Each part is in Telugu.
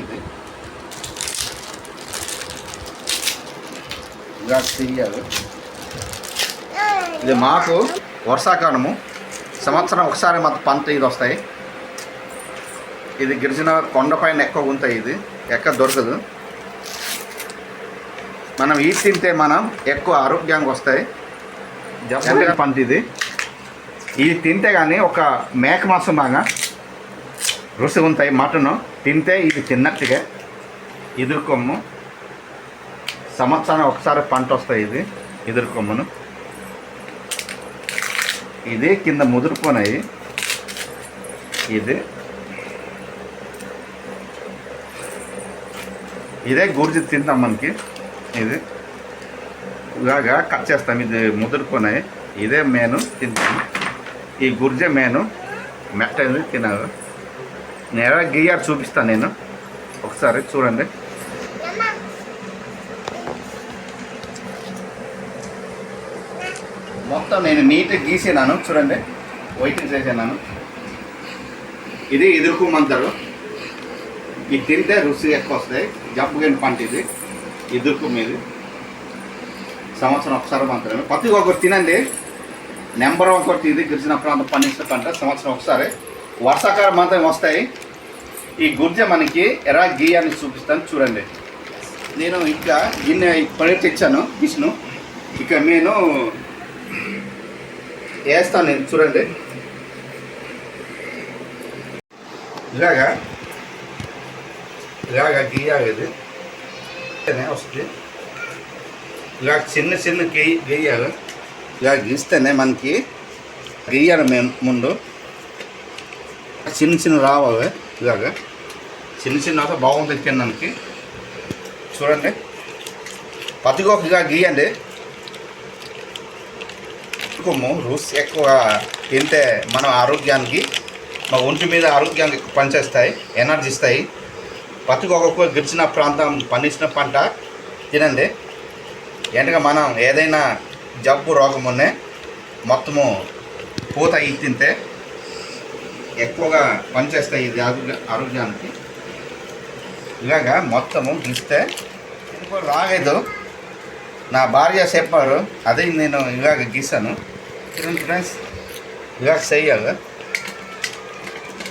ఇది. ఇలా చెయ్యాలి. ఇది మాకు వర్షాకాలము. సంవత్సరం ఒకసారి మాకు పంట ఇది వస్తాయి. ఇది గిరిజన కొండపైన ఎక్కువ ఉంటాయి ఇది. ఎక్కడ దొరకదు. మనం ఈ తింటే మనం ఎక్కువ ఆరోగ్యంగా వస్తాయి. పంట ఇది. ఇది తింటే కానీ ఒక మేక మాంసం బాగా రుసి ఉంటాయి మటను తింటే ఇది తిన్నట్టుగా. ఎదుర్కొమ్ము సంవత్సరం ఒకసారి పంట వస్తాయి ఇది ఎదుర్కొమ్మను ఇది కింద ముదురుకున్నాయి ఇది. ఇదే గుర్జి తింటాం మనకి. ఇది. ఇలాగా కట్ చేస్తాం ఇది ముదురుకొనాయి ఇదే మేను తింటాం. ఈ గుర్జే మేను. మెట్టది తినాలి. నేర గియ్యారు చూపిస్తాను నేను. ఒకసారి చూడండి. మొత్తం నేను నీట్గా గీసినాను చూడండి. వైటింగ్ చేసినాను. ఇది ఎదుర్కోమంటారు ఇది తింటే రుచి ఎక్కువ వస్తాయి. జబ్బుగని పంట ఇది. ఎదుర్కు మీది. సంవత్సరం ఒకసారి మాత్రమే. ప్రతి ఒక్కరు తినండి. నెంబర్ ఒకటి ఇది గిరిజన ప్రాంతం పండించిన పంట సంవత్సరం ఒకసారి. వర్షాకాలం మాత్రం వస్తాయి. ఈ గుర్జ మనకి ఎలా గీయాన్ని చూపిస్తాను చూడండి. నేను ఇంకా గిన్నె పడి తెచ్చాను విష్ణు. ఇక నేను వేస్తాను నేను చూడండి. ఇలాగా ఇలాగా గీయాలి. వస్తుంది ఇలా చిన్న చిన్న గీ గీయాలి. ఇలా గీస్తేనే మనకి గీయాలి మేము ముందు. చిన్న చిన్న రావాలి. ఇలాగా. చిన్న చిన్న అయితే బాగుంటుంది తినడానికి చూడండి. పతికొక ఇలా గీయండి కొమ్ము రూస్ ఎక్కువ తింటే మన ఆరోగ్యానికి మా ఒంటి మీద ఆరోగ్యానికి ఎక్కువ పనిచేస్తాయి ఎనర్జీ ఇస్తాయి. పత్తికి ఒక్కొక్క గిరిచిన ప్రాంతం పండించిన పంట తినండి. ఎందుకంటే మనం ఏదైనా జబ్బు రోగం మొత్తము పూత ఇది తింటే ఎక్కువగా పనిచేస్తాయి ఇది ఆరోగ్య ఆరోగ్యానికి. ఇలాగా మొత్తము గీస్తే రాలేదు. నా భార్య చెప్పారు అదే నేను ఇలాగ గీసాను చూడండి ఫ్రెండ్స్ ఇలాగ చేయాలి.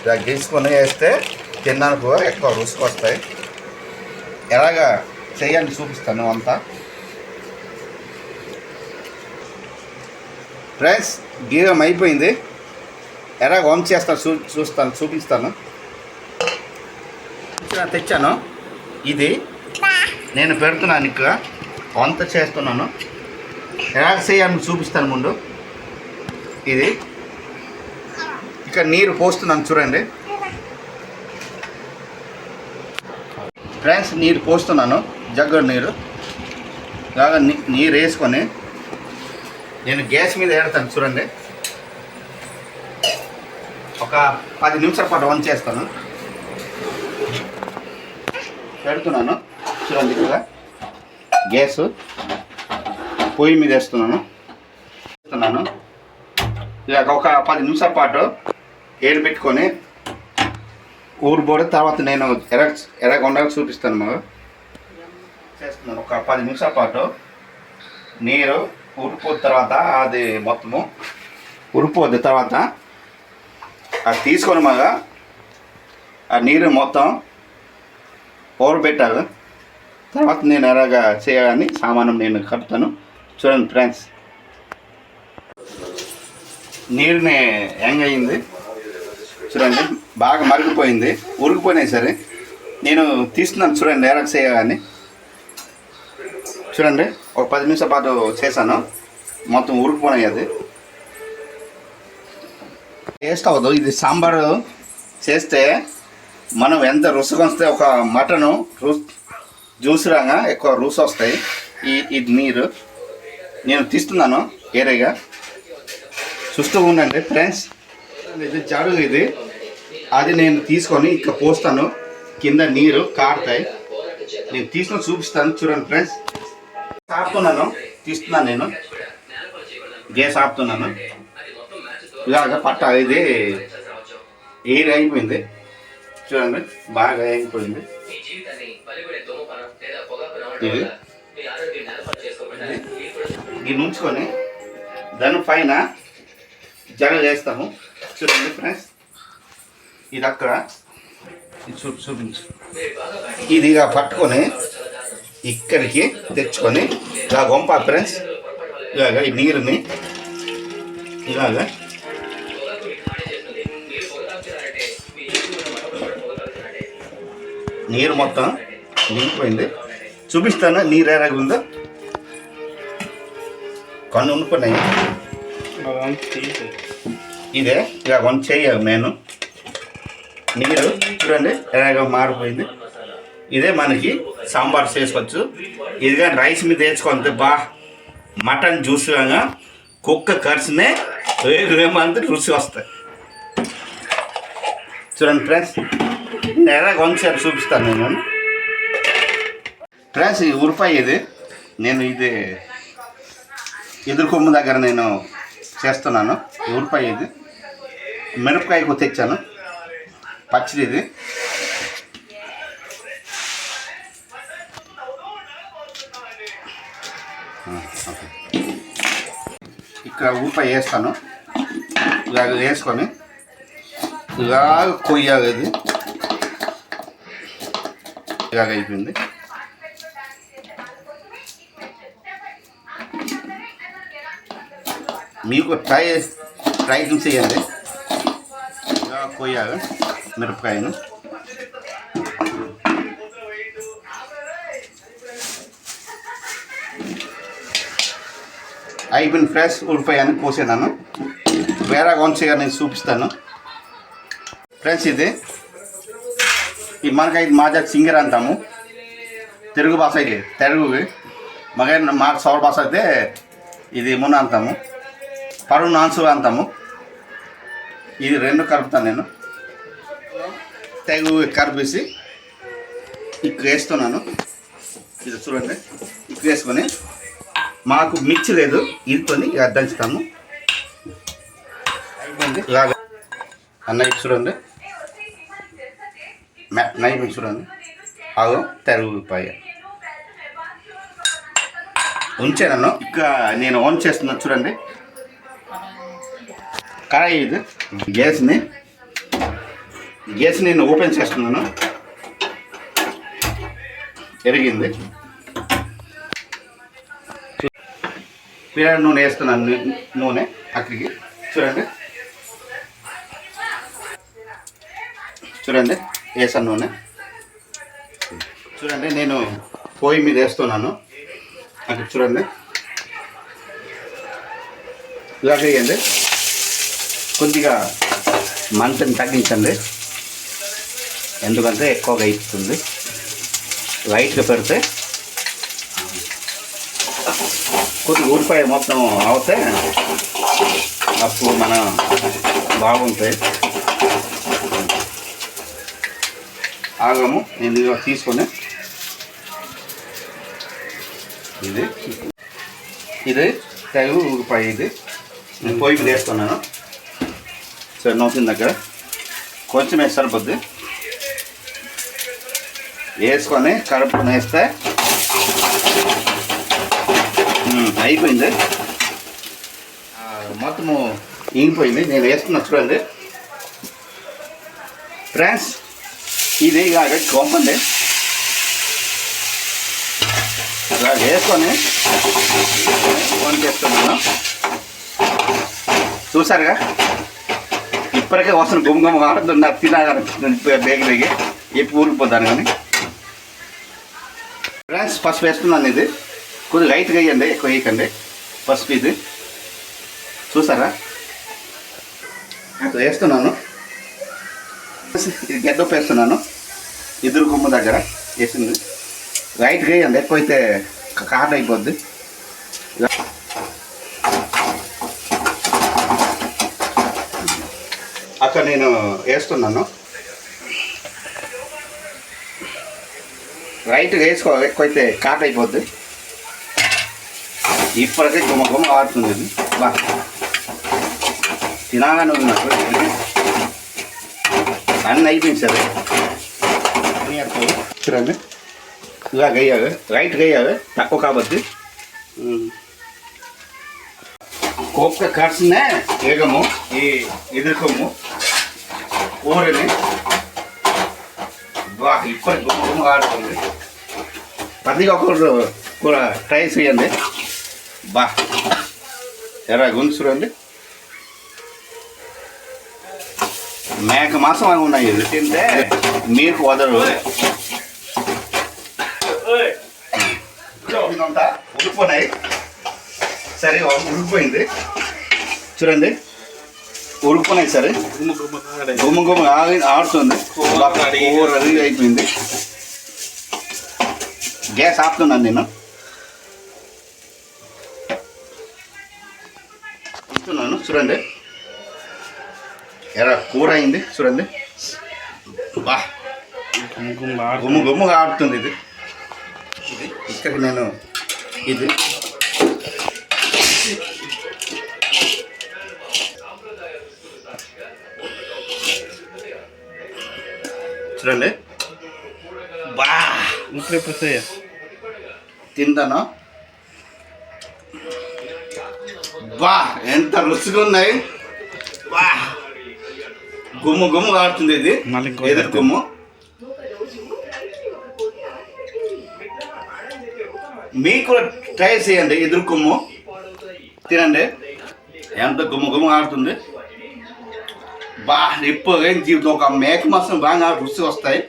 ఇలా గీసుకొని వేస్తే తిన్నాను ఎక్కువ రుచికి వస్తాయి. ఎలాగా చేయాలని చూపిస్తాను అంతా. ఫ్రెండ్స్ గీరం అయిపోయింది. ఎలా వంట చేస్తాను చూ చూస్తాను చూపిస్తాను. తెచ్చాను. ఇది నేను పెడుతున్నాను ఇక్కడ. వంట చేస్తున్నాను. ఎలా చేయాలని చూపిస్తాను ముందు. ఇది. ఇక్కడ నీరు పోస్తున్నాను చూడండి. ఫ్రెండ్స్ నీరు పోస్తున్నాను. జగ్గడు నీరు. ఇలాగ నీ- నీరు వేసుకొని నేను గ్యాస్ మీద ఏడతాను చూడండి. ఒక పది నిమిషాల పాటు వన్ చేస్తాను. పెడుతున్నాను. చూడండి కదా గ్యాస్ పొయ్యి మీద వేస్తున్నాను. వేస్తున్నాను ఇలాగ ఒక పది నిమిషాల పాటు ఏడు పెట్టుకొని ఊరు పోడి తర్వాత నేను ఎరగ ఎర్రగా ఉండాలి చూపిస్తాను మాకు. చేస్తున్నాను. ఒక పది నిమిషాల పాటు నీరు ఉరిపోయిన తర్వాత అది మొత్తము ఉరిపోద్ది తర్వాత అది తీసుకొని మగ ఆ నీరు మొత్తం ఓరబెట్టాలి తర్వాత నేను ఎలాగా చేయాలని సామానం నేను కలుపుతాను చూడండి ఫ్రెండ్స్. నీరుని యంగ్ అయింది చూడండి బాగా మరిగిపోయింది. ఉరికిపోయినాయి సరే నేను తీస్తున్నాను చూడండి ఎలాగ చేయాలని. చూడండి ఒక పది నిమిషాల పాటు చేశాను. మొత్తం ఉరికిపోయినాయి అది. టేస్ట్ అవ్వదు ఇది సాంబారు చేస్తే మనం ఎంత రుచిగా వస్తే ఒక మటను రు జ్యూస్ రాగా ఎక్కువ రుసు వస్తాయి. ఈ ఇది నీరు నేను తీస్తున్నాను ఏరేగా. చూస్తూ ఉండండి ఫ్రెండ్స్. ఇది జరుగు ఇది. అది నేను తీసుకొని ఇక్కడ పోస్తాను. కింద నీరు కారుతాయి. నేను తీసుకొని చూపిస్తాను. చూడండి ఫ్రెండ్స్. ఆపుతున్నాను తీస్తున్నాను నేను. గ్యాస్ ఆపుతున్నాను. ఇలాగ పట్ట ఇది ఎయిర్ అయిపోయింది చూడండి బాగా రావడం ఇది? ఉంచుకొని దాని పైన జగ వేస్తాము. చూడండి ఫ్రెండ్స్ ఇది అక్కడ. చూపించు. ఇది ఇక పట్టుకొని ఇక్కడికి తెచ్చుకొని ఇలా గొంప ఫ్రెండ్స్ ఇలాగ ఈ నీరుని ఇలాగ నీరు మొత్తం నిండిపోయింది. చూపిస్తాను? నీరు ఎలాగ ఉందో? కన్ను ఉండిపోయినాయి. ఇదే ఇక వన్ చేయాలి నేను నీరు చూడండి ఎలాగ మారిపోయింది. ఇదే మనకి సాంబార్ చేసుకోవచ్చు. ఇది కానీ రైస్ మీద వేసుకుంటే బా మటన్ జ్యూస్ కాగా కుక్క ఖర్చునే వేమంతా రుచి వస్తాయి. చూడండి ఫ్రెండ్స్. నేను ఎలాగ చూపిస్తాను నేను. ఫ్రెండ్స్ ఇది ఉరిపాయ ఇది. నేను ఇది ఎదురు కొమ్ము దగ్గర నేను చేస్తున్నాను. ఈ ఉరిపాయ ఇది. మిరపకాయ తెచ్చాను. పచ్చిది ఇది. ఇక్కడ ఉరిపాయ వేస్తాను. ఇలాగ వేసుకొని ఇలాగ కొయ్యాలి అది ఇలాగ అయిపోయింది. మీకు ట్రై ప్రయత్నం చేయండి. ఇలా కొయ్యాలి మిరపకాయను. అయిపోయిన ఫ్రెష్ ఉడిపోయాన్ని కోసేదాను వేరే వంచగా నేను చూపిస్తాను. ఫ్రెండ్స్ ఇది ఈ మనకైతే మా సింగర్ అంటాము. తెలుగు భాష ఇది తెలుగు మగ మా సౌర భాష అయితే ఇది మున అంటాము. పరు నాన్సు అంటాము. ఇది రెండు కలుపుతాను నేను. తెగు కలిపేసి ఇక్కడ వేస్తున్నాను. ఇది చూడండి. ఇక్కడ వేసుకొని మాకు మిర్చి లేదు. ఇదితోని ఇక దంచుతాము. అన్న ఇలాగ చూడండి. మ్యా- నైఫ్ చూడండి. ఆగు తెరుగుపాయ ఉంచాను ఇంకా నేను ఆన్ చేస్తున్నా చూడండి. కడాయి ఇది. గ్యాస్ని. గ్యాస్ నేను ఓపెన్ చేస్తున్నాను. ఎరిగింది. పిల్లల నూనె వేస్తున్నాను నూనె అక్కడికి. చూడండి. చూడండి. వేసాను నూనె చూడండి నేను పొయ్యి మీద వేస్తున్నాను. అక్కడ చూడండి. ఇలా వేయండి. కొద్దిగా మంటని తగ్గించండి. ఎందుకంటే ఎక్కువగా ఇస్తుంది. లైట్గా పెడితే కొద్దిగా ఊరిపాయ మొత్తం అవుతే అప్పుడు మన బాగుంటాయి. ఆగము. నేను ఇలా తీసుకొని ఇది. ఇది తెగు ఊరిపాయ ఇది. నేను పొయ్యి మీద వేస్తున్నాను సరే నవ్వుతుంది దగ్గర. కొంచెం వేస్తారు బొద్దు. వేసుకొని కడుపుకొని వేస్తే. అయిపోయింది. మొత్తము ఇంగిపోయింది. నేను వేస్తున్నా చూడండి. ఫ్రెండ్స్ ఇది ఇలాగ కొంపండి ఇలా వేసుకొని ఫోన్ చేస్తున్నాను చూసారుగా ఇప్పటికే వస్తున్న గుమ్మ గుమ్మ ఆడుతుంది నాకు తినాలని బేగి బేగి ఎప్పుడు ఊరిపోతాను కానీ. ఫ్రెండ్స్ పసుపు వేస్తున్నాను ఇది. కొద్దిగా లైట్గా వేయండి ఎక్కువ వేయకండి. పసుపు ఇది. చూసారా వేస్తున్నాను. ఇది గడ్డ వేస్తున్నాను. ఎదురు గుమ్మ దగ్గర వేసింది. రైట్ వేయండి ఎక్కువైతే అయితే అయిపోద్ది. అక్కడ నేను వేస్తున్నాను. రైట్గా వేసుకో ఎక్కువైతే కాట్ అయిపోద్ది. ఇప్పటికే గుమ్మ గుమ్మ ఆడుతుంది ఇది. బా. తినాలని ఉన్నప్పుడు అన్నీ అయిపోయింది సరే. నేర్పు చూడండి ఇలా వేయాలి రైట్ వేయాలి తక్కువ కాబట్టి ఒక్క ఖర్చునే వేగము ఈ ఎదుర్కొము కూరని బా ఇప్పటి గుమ్మ గుమ్మ ఆడుతుంది పదిగా ఒకరు కూర ట్రై చేయండి బా ఎరా గుంజు చూడండి మేక మాసం అవి ఉన్నాయి. తింటే మీకు వదరు. ఉడిపోయినాయి సరే ఉడికిపోయింది. చూడండి. ఉడికిపోయినాయి సరే. గుమ్మ గుమ్మ ఆగి- ఆడుతుంది. రెడీ. అయిపోయింది. గ్యాస్ ఆపుతున్నాను నేను. ఇస్తున్నాను చూడండి. ఎలా కూర అయింది చూడండి. బా. గుమ్ము గుమ్ముగా ఆడుతుంది ఇది. ఇది ఇక్కడ నేను ఇది. చూడండి. బా. తింటాను? బా ఎంత రుచిగా ఉన్నాయి. బా. గుమ్ము గుమ్ము ఆడుతుంది ఇది. ఎదురు గుమ్ము. మీకు కూడా ట్రై చేయండి ఎదురు కొమ్ము తినండి. ఎంత గుమ్మ గుమ్మ ఆడుతుంది బా ఇప్పుడు జీవితం. ఒక మేక మాసం బాగా రుచి వస్తాయి.